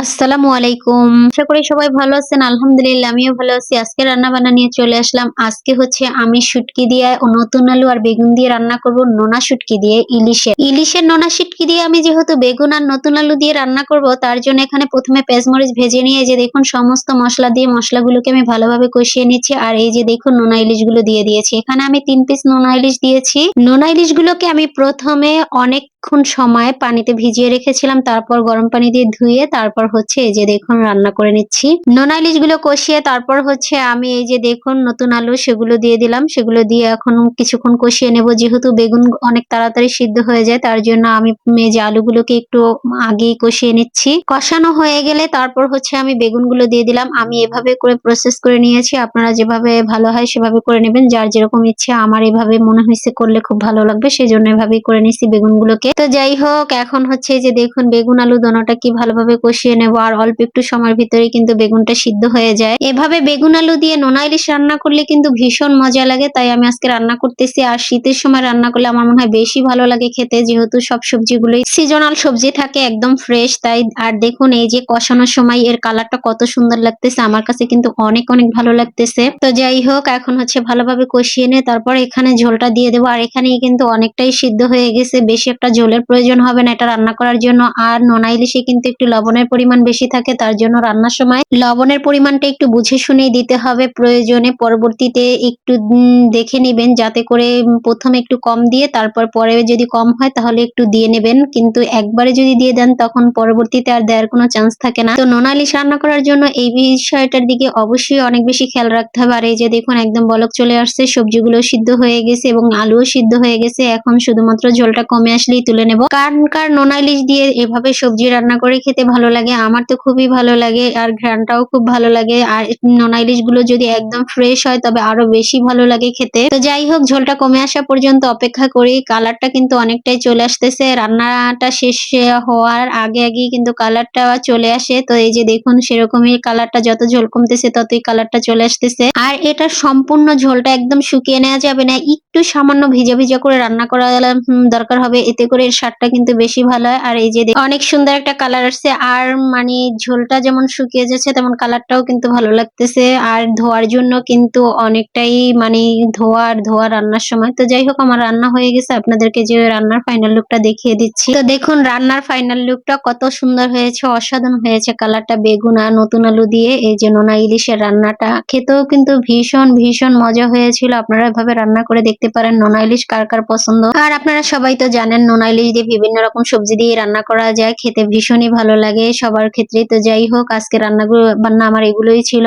আসসালামু আলাইকুম। আশা করি সবাই ভালো আছেন, আলহামদুলিল্লাহ, আমিও ভালো আছি। আজকে রান্না বান্না নিয়ে চলে আসলাম। আজকে হচ্ছে আমি শুটকি দিয়ে নতুন আলু আর বেগুন দিয়ে রান্না করব নোনা শুটকি দিয়ে ইলিশের। ইলিশের নোনা শুটকি দিয়ে আমি যেহেতু বেগুন আর নতুন আলু দিয়ে রান্না করব, তার জন্য এখানে প্রথমে পেঁয়াজমরিচ ভেজে নিয়ে যে দেখুন সমস্ত মশলা দিয়ে মশলাগুলোকে আমি ভালোভাবে কষিয়ে নিচ্ছি। আর এই যে দেখুন নোনা ইলিশগুলো দিয়ে দিয়েছি। এখানে আমি তিন পিস নোনা ইলিশ দিয়েছি। নোনা ইলিশগুলোকে আমি প্রথমে অনেকক্ষণ সময় পানিতে ভিজিয়ে রেখেছিলাম, তারপর গরম পানি দিয়ে ধুয়ে তারপর হচ্ছে এই যে দেখুন রান্না করে নিচ্ছি। নোনা ইলিশগুলো কষিয়ে তারপর হচ্ছে আমি এই যে দেখুন নতুন আলু সেগুলো দিয়ে দিলাম। সেগুলো দিয়ে এখন কিছুক্ষণ কষিয়ে নেব। যেহেতু বেগুন অনেক তাড়াতাড়ি সিদ্ধ হয়ে যায়, তার জন্য আমি এই যে আলুগুলোকে একটু আগেই কষিয়ে নিচ্ছি। কষানো হয়ে গেলে তারপর হচ্ছে আমি বেগুনগুলো দিয়ে দিলাম। আমি এভাবে করে প্রসেস করে নিয়েছি। আপনারা যেভাবে ভালো হয় সেভাবে করে নেবেন। যার যেরকম ইচ্ছে আমার এভাবে মনে হয়েছে করলে খুব ভালো লাগবে সেই জন্য এভাবেই করে নিচ্ছি বেগুনগুলোকে। তো যাই হোক, এখন হচ্ছে যে দেখুন, বেগুন আলু দোনোটা কি ভালোভাবে কষিয়ে নেব, আর অল্প একটু সময়ের ভিতরে কিন্তু বেগুনটা সিদ্ধ হয়ে যায়। এভাবে বেগুন আলু দিয়ে নোনা ইলিশ রান্না করলে কিন্তু ভীষণ মজা লাগে, তাই আমি আজকে রান্না করতেছি। আর শীতের সময় রান্না করলে আমার মনে হয় বেশি ভালো লাগে খেতে, যেহেতু সব সবজিগুলোই সিজনাল সবজি থাকে, একদম ফ্রেশ তাই আর দেখুন, এই যে কষানোর সময় এর কালারটা কত সুন্দর লাগতেছে, আমার কাছে কিন্তু অনেক অনেক ভালো লাগতেছে। তো যাই হোক, এখন হচ্ছে ভালোভাবে কষিয়ে নে তারপর এখানে ঝোলটা দিয়ে দেবো। আর এখানে কিন্তু অনেকটাই সিদ্ধ হয়ে গেছে, বেশি একটা ঝোলের প্রয়োজন হবে না এটা রান্না করার জন্য। আর নোনা ইলিশে কিন্তু একটু লবণের পরিমাণ বেশি থাকে, তার জন্য রান্নার সময় লবণের পরিমাণটা একটু বুঝে শুনেই দিতে হবে। প্রয়োজনে পরবর্তীতে একটু দেখে নেবেন, যাতে করে প্রথমে একটু কম দিয়ে তারপর পরে যদি কম হয় তাহলে একটু দিয়ে নেবেন। কিন্তু একবারে যদি দিয়ে দেন তখন পরবর্তীতে আর দেওয়ার কোনো চান্স থাকে না। তো নোনা ইলিশ রান্না করার জন্য এই বিষয়টার দিকে অবশ্যই অনেক বেশি খেয়াল রাখতে হবে। আর এই যে দেখুন, একদম বলক চলে আসছে সবজিগুলো সিদ্ধ হয়ে গেছে এবং আলুও সিদ্ধ হয়ে গেছে। এখন শুধুমাত্র ঝোলটা কমে আসলেই তুলে নেব। কার কার নোনা ইলিশ দিয়ে এভাবে সবজি রান্না করে খেতে ভালো লাগে? আমার তো খুবই ভালো লাগে আর ঘ্রানটাও খুব ভালো লাগে। আর নোনা ইলিশগুলো যদি একদম ফ্রেশ হয়, তবে আরও বেশি ভালো লাগে খেতে। তো যাই হোক, ঝোলটা কমে আসা পর্যন্ত অপেক্ষা করি। কালারটা কিন্তু অনেকটাই চলে আসতেছে। রান্নাটা শেষ হওয়ার আগে আগেই কিন্তু কালারটা চলে আসে। তো এই যে দেখুন, সেরকমই কালারটা যত ঝোল কমতেছে, ততই কালারটা চলে আসতেছে। আর এটা সম্পূর্ণ ঝোলটা একদম শুকিয়ে নেওয়া যাবে না। একটু সামান্য ভিজা ভিজা করে রান্না করা দরকার হবে। এতে করে এর স্বাদটা কিন্তু বেশি ভালো হয়। আর এই যে অনেক সুন্দর একটা কালার আসছে। আর মানে ঝোলটা যেমন শুকিয়ে যাচ্ছে, তেমন কালারটাও কিন্তু ভালো লাগতেছে। আর ধোয়ার জন্য কিন্তু অনেকটাই মানে ধোয়া আর ধোয়া রান্নার সময়। তো যাই হোক, আমার রান্না হয়ে গেছে। আপনাদেরকে যে রান্নার ফাইনাল লুকটা দেখিয়ে দিচ্ছি। তো দেখুন, রান্নার ফাইনাল লুকটা কত সুন্দর হয়েছে, অসাধারণ হয়েছে। কালারটা বেগুন আর নতুন আলু দিয়ে এই যে নোনা ইলিশের রান্নাটা। খেতেও কিন্তু ভীষণ ভীষণ মজা হয়েছিল। আপনারা এভাবে রান্না করে দেখতে পারেন, নোনা ইলিশ কার কার পছন্দ। আর আপনারা সবাই তো জানেন, নোনা ইলিশ দিয়ে বিভিন্ন রকম সবজি দিয়ে রান্না করা যায়, খেতে ভীষণই ভালো লাগে। সবার ক্ষেত্রেই তো যাই হোক আজকে রান্নাগুলো, বান্না আমার এগুলোই ছিল।